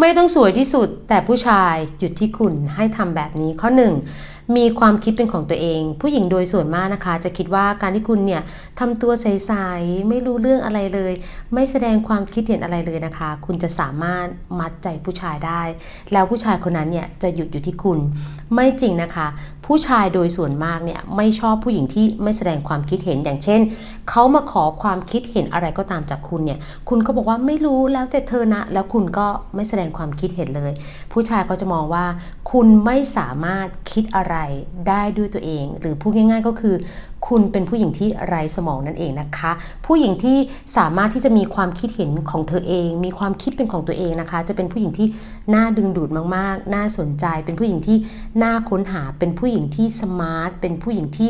ไม่ต้องสวยที่สุด แต่ผู้ชายหยุดที่คุณให้ทำแบบนี้ข้อหนึ่งมีความคิดเป็นของตัวเอง ผู้หญิงโดยส่วนมากนะคะ จะคิดว่าการที่คุณเนี่ยทำตัวใสๆไม่รู้เรื่องอะไรเลย ไม่แสดงความคิดเห็นอะไรเลยนะคะ คุณจะสามารถมัดใจผู้ชายได้ แล้วผู้ชายคนนั้นเนี่ยจะหยุดอยู่ที่คุณ ไม่จริงนะคะ ผู้ชายโดยส่วนมากเนี่ยไม่ชอบผู้หญิงที่ไม่แสดงความคิดเห็นอย่างเช่นเขามาขอความคิดเห็นอะไรก็ตามจากคุณเนี่ยคุณก็บอกว่าไม่รู้แล้วแต่เธอนะ แล้วคุณก็ไม่แสดงความคิดเห็นเลย ผู้ชายก็จะมองว่า คุณไม่สามารถคิดอะไรได้ด้วยตัวเอง หรือพูดง่าย ๆ ก็คือคุณเป็นผู้หญิงที่ไร้สมองนั่นเองนะคะ ผู้หญิงที่สามารถที่จะมีความคิดเห็นของเธอเอง มีความคิดเป็นของตัวเองนะคะ จะเป็นผู้หญิงที่น่าดึงดูดมากๆ น่าสนใจ เป็นผู้หญิงที่น่าค้นหา เป็นผู้หญิงที่สมาร์ท เป็นผู้หญิงที่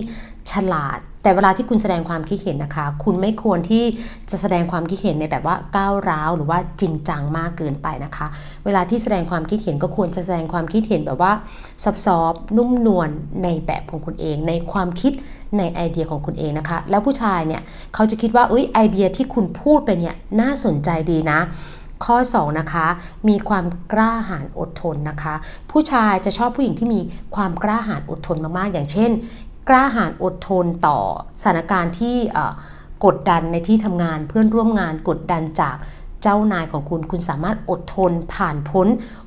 ฉลาด แต่เวลาที่คุณแสดงความคิดเห็นนะคะ คุณไม่ควรที่จะแสดงความคิดเห็นในแบบว่าก้าวร้าวหรือว่าจริงจังมากเกินไปนะคะ เวลาที่แสดงความคิดเห็นก็ควรจะแสดงความคิดเห็นแบบว่าซับซ้อบนุ่มนวลในแบบของคุณเอง ในความคิดในไอเดียของคุณเองนะคะ แล้วผู้ชายเนี่ยเขาจะคิดว่าเอ้ยไอเดียที่คุณพูดไปเนี่ยน่าสนใจดีนะข้อ 2 นะคะ มีความกล้าหาญอดทนนะคะ ผู้ชายจะชอบผู้หญิงที่มีความกล้าหาญอดทนมากๆ อย่างเช่น กล้าหาญอดทนต่อสถานการณ์ที่กดดันในที่ทำงานเพื่อนร่วมงานกดดันจากเจ้านายของคุณ คุณสามารถอดทนผ่านพ้น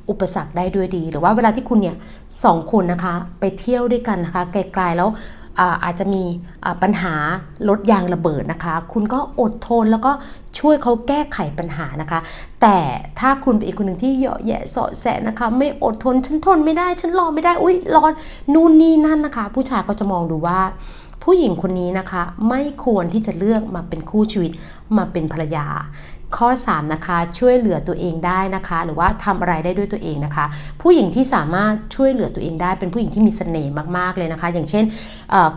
อุปสรรคได้ด้วยดี หรือว่าเวลาที่คุณเนี่ยสองคนนะคะ ไปเที่ยวด้วยกันนะคะไกลๆแล้ว อาจจะมีปัญหารถยางระเบิดนะคะ คุณก็อดทนแล้วก็ช่วยเขาแก้ไขปัญหานะคะ แต่ถ้าคุณเป็นอีกคนหนึ่งที่เหยาะแยะเสาะแสะนะคะ ไม่อดทนฉันทนไม่ได้ฉันรอไม่ได้อุ้ยร้อนนู่นนี่นั่นนะคะ ผู้ชายก็จะมองดูว่าผู้หญิงคนนี้นะคะ ไม่ควรที่จะเลือกมาเป็นคู่ชีวิตมาเป็นภรรยา ข้อ 3 นะคะ ช่วยเหลือตัวเองได้นะคะ หรือว่าทำอะไรได้ด้วยตัวเองนะคะ ผู้หญิงที่สามารถช่วยเหลือตัวเองได้เป็นผู้หญิงที่มีเสน่ห์มากๆเลยนะคะ อย่างเช่น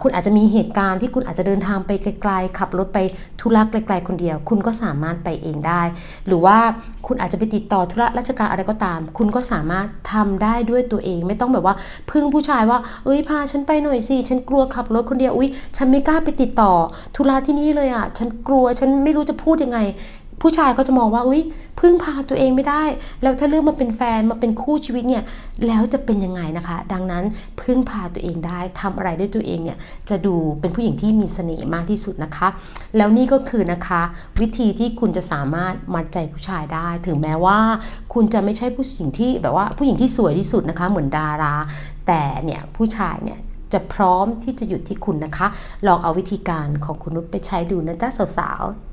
คุณอาจจะมีเหตุการณ์ที่คุณอาจจะเดินทางไปไกลๆขับรถไปธุระไกลๆคนเดียว คุณก็สามารถไปเองได้ หรือว่าคุณอาจจะไปติดต่อธุระราชการอะไรก็ตาม คุณก็สามารถทำได้ด้วยตัวเอง ไม่ต้องแบบว่าพึ่งผู้ชายว่าเอ้ยพาฉันไปหน่อยสิฉันกลัวขับรถคนเดียวอุ้ยฉันไม่กล้าไปติดต่อธุระที่นี่เลยอะฉันกลัวฉันไม่รู้จะพูดยังไง ผู้ชายก็จะมองว่าอุ้ยพึ่งพาตัวเองไม่ได้ แล้วถ้าเลือกมาเป็นแฟนมาเป็นคู่ชีวิตเนี่ยแล้วจะเป็นยังไงนะคะ ดังนั้นพึ่งพาตัวเองได้ทำอะไรด้วยตัวเองเนี่ยจะดูเป็นผู้หญิงที่มีเสน่ห์มากที่สุดนะคะ แล้วนี่ก็คือนะคะ วิธีที่คุณจะสามารถมัดใจผู้ชายได้ ถึงแม้ว่า คุณจะไม่ใช่ผู้หญิงที่แบบว่าผู้หญิงที่สวยที่สุดนะคะ เหมือนดารา แต่เนี่ยผู้ชายเนี่ยจะพร้อมที่จะหยุดที่คุณนะคะ ลองเอาวิธีการของคุณนุชไปใช้ดูนะจ๊ะสาวๆ